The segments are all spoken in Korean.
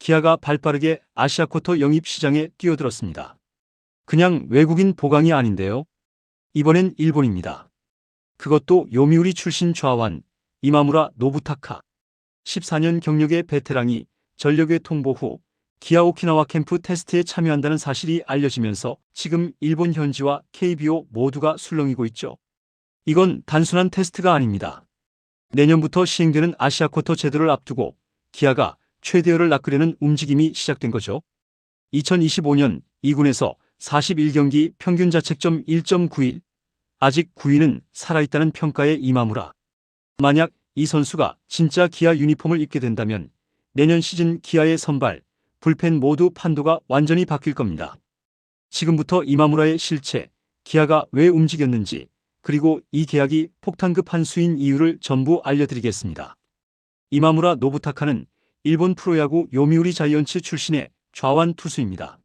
기아가 발빠르게 아시아쿼터 영입 시장에 뛰어들었습니다. 그냥 외국인 보강이 아닌데요. 이번엔 일본입니다. 그것도 요미우리 출신 좌완 이마무라 노부타카. 14년 경력의 베테랑이 전력의 통보 후 기아 오키나와 캠프 테스트에 참여한다는 사실이 알려지면서 지금 일본 현지와 KBO 모두가 술렁이고 있죠. 이건 단순한 테스트가 아닙니다. 내년부터 시행되는 아시아쿼터 제도를 앞두고 기아가 최대어를 낚으려는 움직임이 시작된 거죠. 2025년 2군에서 41경기 평균 자책점 1.91, 아직 9위는 살아있다는 평가의 이마무라. 만약 이 선수가 진짜 기아 유니폼을 입게 된다면 내년 시즌 기아의 선발, 불펜 모두 판도가 완전히 바뀔 겁니다. 지금부터 이마무라의 실체, 기아가 왜 움직였는지, 그리고 이 계약이 폭탄급 한 수인 이유를 전부 알려드리겠습니다. 이마무라 노부타카는 일본 프로야구 요미우리 자이언츠 출신의 좌완 투수입니다.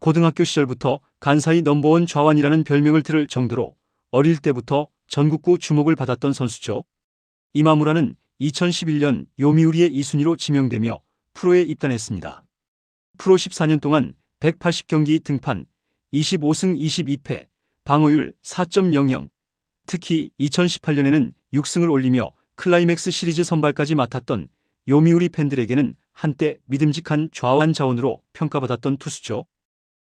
고등학교 시절부터 간사이 넘버원 좌완이라는 별명을 들을 정도로 어릴 때부터 전국구 주목을 받았던 선수죠. 이마무라는 2011년 요미우리의 2순위로 지명되며 프로에 입단했습니다. 프로 14년 동안 180경기 등판, 25승 22패, 방어율 4.00, 특히 2018년에는 6승을 올리며 클라이맥스 시리즈 선발까지 맡았던 요미우리 팬들에게는 한때 믿음직한 좌완 자원으로 평가받았던 투수죠.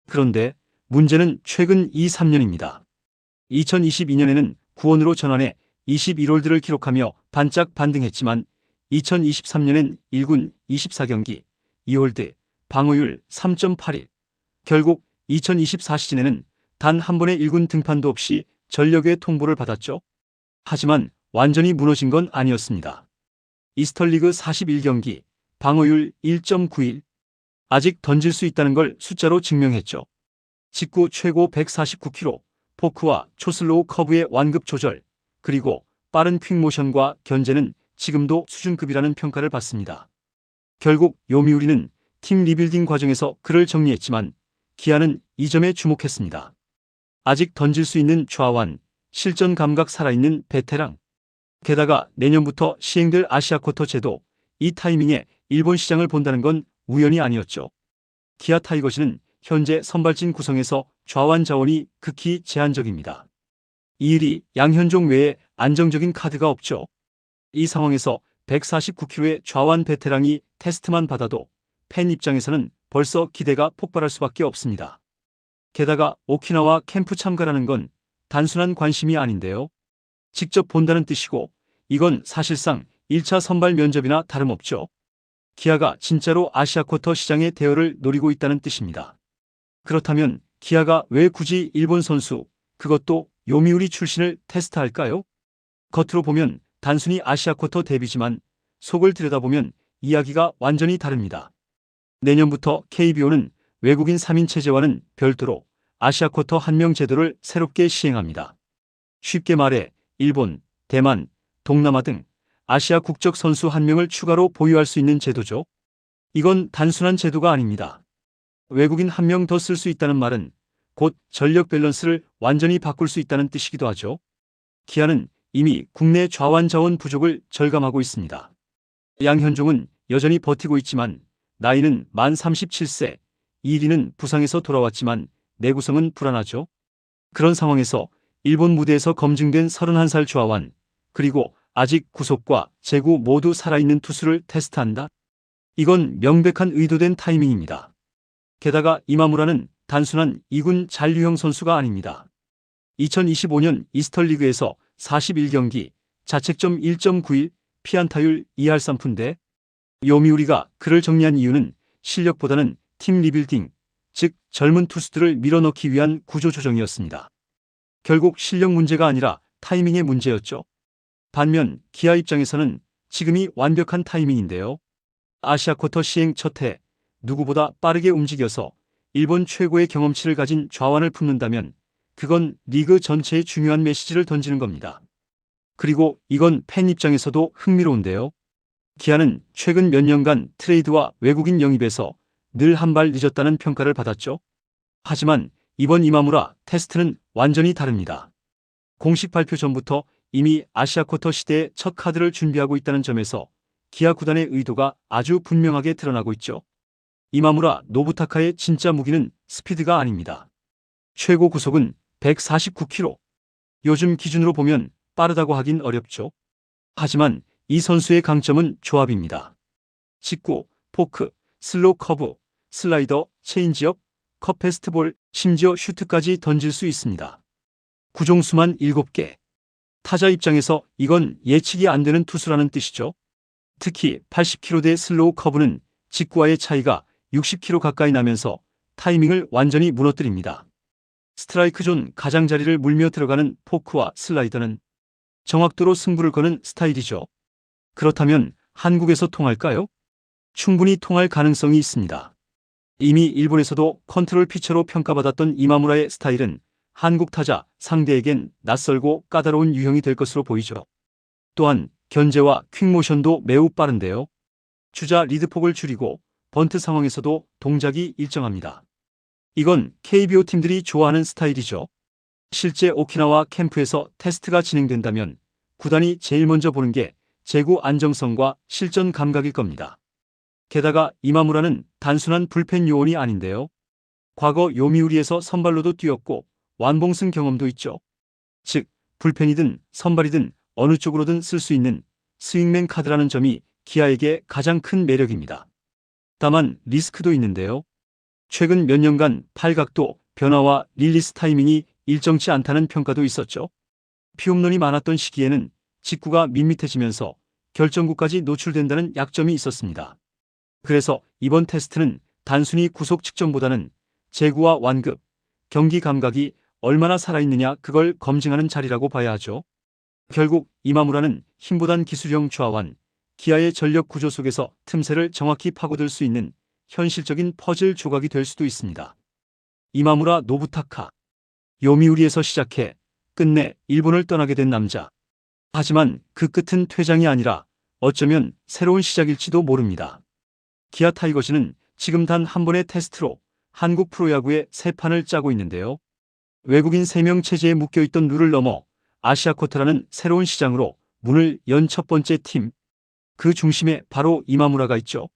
그런데 문제는 최근 2, 3년입니다. 2022년에는 구원으로 전환해 21홀드를 기록하며 반짝 반등했지만 2023년엔 1군 24경기 2홀드 방어율 3.81 결국 2024 시즌에는 단 한 번의 1군 등판도 없이 전력의 통보를 받았죠. 하지만 완전히 무너진 건 아니었습니다. 이스털리그 41경기 방어율 1.91 아직 던질 수 있다는 걸 숫자로 증명했죠. 직구 최고 149km 포크와 초슬로우 커브의 완급 조절 그리고 빠른 퀵모션과 견제는 지금도 수준급이라는 평가를 받습니다. 결국 요미우리는 팀 리빌딩 과정에서 그를 정리했지만 기아는 이 점에 주목했습니다. 아직 던질 수 있는 좌완, 실전 감각 살아있는 베테랑. 게다가 내년부터 시행될 아시아 쿼터 제도, 이 타이밍에 일본 시장을 본다는 건 우연이 아니었죠. 기아 타이거즈는 현재 선발진 구성에서 좌완 자원이 극히 제한적입니다. 이 일이 양현종 외에 안정적인 카드가 없죠. 이 상황에서 149kg의 좌완 베테랑이 테스트만 받아도 팬 입장에서는 벌써 기대가 폭발할 수밖에 없습니다. 게다가 오키나와 캠프 참가라는 건 단순한 관심이 아닌데요. 직접 본다는 뜻이고 이건 사실상 1차 선발 면접이나 다름없죠. 기아가 진짜로 아시아 쿼터 시장의 대열을 노리고 있다는 뜻입니다. 그렇다면 기아가 왜 굳이 일본 선수, 그것도 요미우리 출신을 테스트할까요? 겉으로 보면 단순히 아시아 쿼터 데뷔지만 속을 들여다보면 이야기가 완전히 다릅니다. 내년부터 KBO는 외국인 3인 체제와는 별도로 아시아 쿼터 한명 제도를 새롭게 시행합니다. 쉽게 말해 일본, 대만, 동남아 등 아시아 국적 선수 한 명을 추가로 보유할 수 있는 제도죠. 이건 단순한 제도가 아닙니다. 외국인 한 명 더 쓸 수 있다는 말은 곧 전력 밸런스를 완전히 바꿀 수 있다는 뜻이기도 하죠. 기아는 이미 국내 좌완 자원 부족을 절감하고 있습니다. 양현종은 여전히 버티고 있지만 나이는 만 37세, 1위는 부상에서 돌아왔지만 내구성은 불안하죠. 그런 상황에서 일본 무대에서 검증된 31살 좌완, 그리고 아직 구속과 제구 모두 살아있는 투수를 테스트한다? 이건 명백한 의도된 타이밍입니다. 게다가 이마무라는 단순한 2군 잔류형 선수가 아닙니다. 2025년 이스털리그에서 41경기, 자책점 1.91, 피안타율 2할 3푼대 요미우리가 그를 정리한 이유는 실력보다는 팀 리빌딩, 즉 젊은 투수들을 밀어넣기 위한 구조 조정이었습니다. 결국 실력 문제가 아니라 타이밍의 문제였죠. 반면 기아 입장에서는 지금이 완벽한 타이밍인데요. 아시아 쿼터 시행 첫 해 누구보다 빠르게 움직여서 일본 최고의 경험치를 가진 좌완을 품는다면 그건 리그 전체에 중요한 메시지를 던지는 겁니다. 그리고 이건 팬 입장에서도 흥미로운데요. 기아는 최근 몇 년간 트레이드와 외국인 영입에서 늘 한 발 늦었다는 평가를 받았죠. 하지만 이번 이마무라 테스트는 완전히 다릅니다. 공식 발표 전부터 이미 아시아 쿼터 시대의 첫 카드를 준비하고 있다는 점에서 기아 구단의 의도가 아주 분명하게 드러나고 있죠. 이마무라 노부타카의 진짜 무기는 스피드가 아닙니다. 최고 구속은 149km. 요즘 기준으로 보면 빠르다고 하긴 어렵죠. 하지만 이 선수의 강점은 조합입니다. 직구, 포크, 슬로우 커브, 슬라이더, 체인지업, 컵 페스트볼, 심지어 슈트까지 던질 수 있습니다. 구종수만 7개. 타자 입장에서 이건 예측이 안 되는 투수라는 뜻이죠. 특히 80km대 슬로우 커브는 직구와의 차이가 60km 가까이 나면서 타이밍을 완전히 무너뜨립니다. 스트라이크 존 가장자리를 물며 들어가는 포크와 슬라이더는 정확도로 승부를 거는 스타일이죠. 그렇다면 한국에서 통할까요? 충분히 통할 가능성이 있습니다. 이미 일본에서도 컨트롤 피처로 평가받았던 이마무라의 스타일은 한국 타자 상대에겐 낯설고 까다로운 유형이 될 것으로 보이죠. 또한 견제와 퀵모션도 매우 빠른데요. 주자 리드폭을 줄이고 번트 상황에서도 동작이 일정합니다. 이건 KBO 팀들이 좋아하는 스타일이죠. 실제 오키나와 캠프에서 테스트가 진행된다면 구단이 제일 먼저 보는 게 제구 안정성과 실전 감각일 겁니다. 게다가 이마무라는 단순한 불펜 요원이 아닌데요. 과거 요미우리에서 선발로도 뛰었고 완봉승 경험도 있죠. 즉, 불펜이든 선발이든 어느 쪽으로든 쓸 수 있는 스윙맨 카드라는 점이 기아에게 가장 큰 매력입니다. 다만 리스크도 있는데요. 최근 몇 년간 팔각도, 변화와 릴리스 타이밍이 일정치 않다는 평가도 있었죠. 피홈런이 많았던 시기에는 직구가 밋밋해지면서 결정구까지 노출된다는 약점이 있었습니다. 그래서 이번 테스트는 단순히 구속 측정보다는 제구와 완급, 경기 감각이 얼마나 살아있느냐 그걸 검증하는 자리라고 봐야 하죠. 결국 이마무라는 힘보단 기술형 좌완, 기아의 전력 구조 속에서 틈새를 정확히 파고들 수 있는 현실적인 퍼즐 조각이 될 수도 있습니다. 이마무라 노부타카. 요미우리에서 시작해 끝내 일본을 떠나게 된 남자. 하지만 그 끝은 퇴장이 아니라 어쩌면 새로운 시작일지도 모릅니다. 기아 타이거즈는 지금 단 한 번의 테스트로 한국 프로야구의 새 판을 짜고 있는데요. 외국인 3명 체제에 묶여있던 룰을 넘어 아시아 쿼터라는 새로운 시장으로 문을 연 첫 번째 팀. 그 중심에 바로 이마무라가 있죠.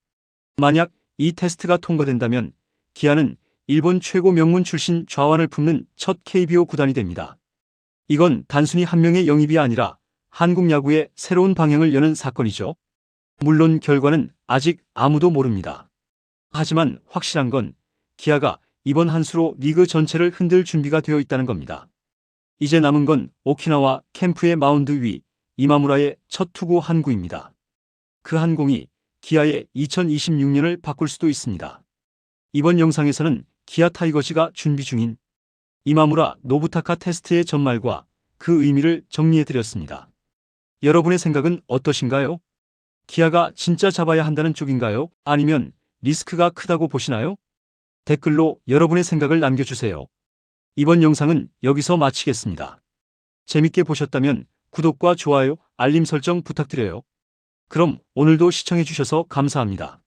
만약 이 테스트가 통과된다면 기아는 일본 최고 명문 출신 좌완을 품는 첫 KBO 구단이 됩니다. 이건 단순히 한 명의 영입이 아니라 한국 야구의 새로운 방향을 여는 사건이죠. 물론 결과는 아직 아무도 모릅니다. 하지만 확실한 건 기아가 이번 한 수로 리그 전체를 흔들 준비가 되어 있다는 겁니다. 이제 남은 건 오키나와 캠프의 마운드 위 이마무라의 첫 투구 한 구입니다. 그 한 공이 기아의 2026년을 바꿀 수도 있습니다. 이번 영상에서는 기아 타이거즈가 준비 중인 이마무라 노부타카 테스트의 전말과 그 의미를 정리해드렸습니다. 여러분의 생각은 어떠신가요? 기아가 진짜 잡아야 한다는 쪽인가요? 아니면 리스크가 크다고 보시나요? 댓글로 여러분의 생각을 남겨주세요. 이번 영상은 여기서 마치겠습니다. 재밌게 보셨다면 구독과 좋아요, 알림 설정 부탁드려요. 그럼 오늘도 시청해주셔서 감사합니다.